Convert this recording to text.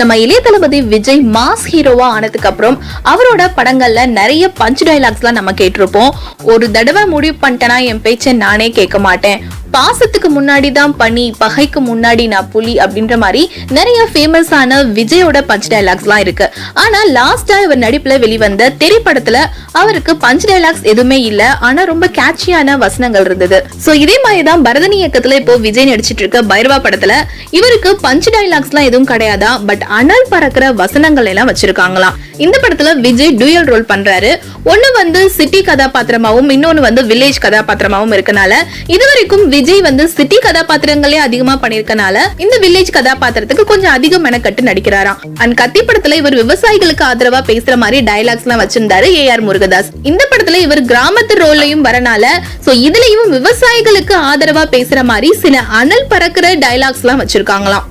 நம்ம இளைய தளபதி விஜய் மாஸ் ஹீரோவா ஆனதுக்கு அப்புறம் அவரோட படங்கள்ல நிறைய பஞ்ச் டைலாக்ஸ்லாம் நம்ம கேட்டிருப்போம். ஒரு தடவை முடிவு பண்ணிட்டேன்னா என் பேச்சை நானே கேட்க மாட்டேன். பாசத்துக்கு முன்னாடி தான் பனி பகைக்கு முன்னாடி நான் புலி அப்படின்ற மாதிரி நிறைய ஃபேமஸான விஜயோட பஞ்ச் டைலாக்ஸ்லாம் இருக்கு. ஆனா லாஸ்டா இவர் நடிப்புல வெளிவந்த திரைப்படத்துல அவருக்கு பஞ்ச் டைலாக்ஸ் எதுவுமே இல்ல. ஆனா ரொம்ப கேட்சியான வசனங்கள் இருந்தது. சோ இதே மாதிரி தான் பரதனி இயக்கத்துல இப்போ விஜய் நடிச்சிட்டு இருக்க பைரவா படத்துல இவருக்கு பஞ்ச் டைலாக்ஸ்லாம் எதுவும் கிடையாதா? பட் அனல் பறக்கிற வசனங்கள் எல்லாம் வச்சிருக்காங்களாம். இந்த படத்துல விஜய் டூயல் ரோல் பண்றாரு. ஒன்னு வந்து சிட்டி கதாபாத்திரமாவும் இன்னொன்னு வந்து வில்லேஜ் கதாபாத்திரமாவும் இருக்கனால இதுவரைக்கும் விஜய் வந்து சிட்டி கதாபாத்திரங்களே அதிகமா பண்ணிருக்கனால இந்த வில்லேஜ் கதாபாத்திரத்துக்கு கொஞ்சம் அதிகம் மெனக்கட்டு நடிக்கிறாராம். அண்ட் கத்தி படத்துல இவர் விவசாயிகளுக்கு ஆதரவா பேசுற மாதிரி டயலாக்ஸ் எல்லாம் வச்சிருந்தாரு ஏ ஆர் முருகதாஸ். இந்த படத்துல இவர் கிராமத்து ரோல்லையும் வரனால சோ இதுலயும் விவசாயிகளுக்கு ஆதரவா பேசுற மாதிரி சில அனல் பறக்கிற டயலாக்ஸ் எல்லாம் வச்சிருக்காங்களாம்.